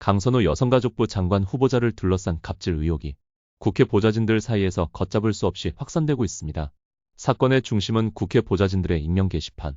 강선호 여성가족부 장관 후보자를 둘러싼 갑질 의혹이 국회 보좌진들 사이에서 걷잡을 수 없이 확산되고 있습니다. 사건의 중심은 국회 보좌진들의 익명 게시판,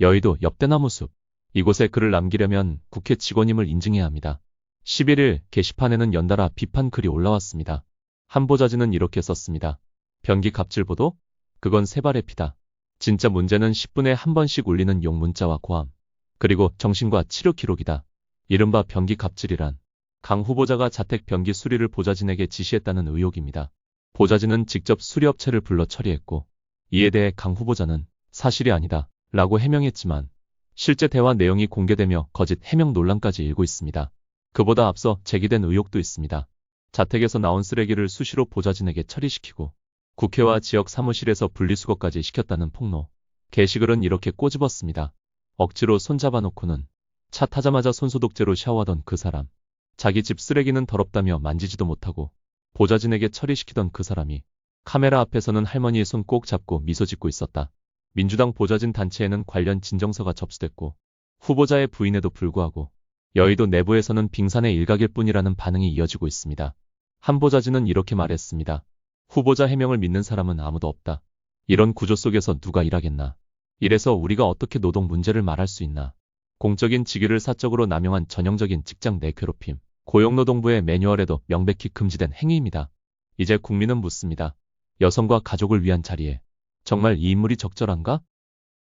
여의도 옆대나무 숲. 이곳에 글을 남기려면 국회 직원임을 인증해야 합니다. 11일 게시판에는 연달아 비판 글이 올라왔습니다. 한 보좌진은 이렇게 썼습니다. 변기 갑질 보도? 그건 세발의 피다. 진짜 문제는 10분에 한 번씩 울리는 용 문자와 고함. 그리고 정신과 치료 기록이다. 이른바 변기 갑질이란 강 후보자가 자택 변기 수리를 보좌진에게 지시했다는 의혹입니다. 보좌진은 직접 수리업체를 불러 처리했고 이에 대해 강 후보자는 사실이 아니다 라고 해명했지만 실제 대화 내용이 공개되며 거짓 해명 논란까지 일고 있습니다. 그보다 앞서 제기된 의혹도 있습니다. 자택에서 나온 쓰레기를 수시로 보좌진에게 처리시키고 국회와 지역 사무실에서 분리수거까지 시켰다는 폭로. 게시글은 이렇게 꼬집었습니다. 억지로 손잡아 놓고는 차 타자마자 손소독제로 샤워하던 그 사람. 자기 집 쓰레기는 더럽다며 만지지도 못하고 보좌진에게 처리시키던 그 사람이 카메라 앞에서는 할머니의 손 꼭 잡고 미소 짓고 있었다. 민주당 보좌진 단체에는 관련 진정서가 접수됐고 후보자의 부인에도 불구하고 여의도 내부에서는 빙산의 일각일 뿐이라는 반응이 이어지고 있습니다. 한 보좌진은 이렇게 말했습니다. 후보자 해명을 믿는 사람은 아무도 없다. 이런 구조 속에서 누가 일하겠나. 이래서 우리가 어떻게 노동 문제를 말할 수 있나. 공적인 직위를 사적으로 남용한 전형적인 직장 내 괴롭힘. 고용노동부의 매뉴얼에도 명백히 금지된 행위입니다. 이제 국민은 묻습니다. 여성과 가족을 위한 자리에 정말 이 인물이 적절한가?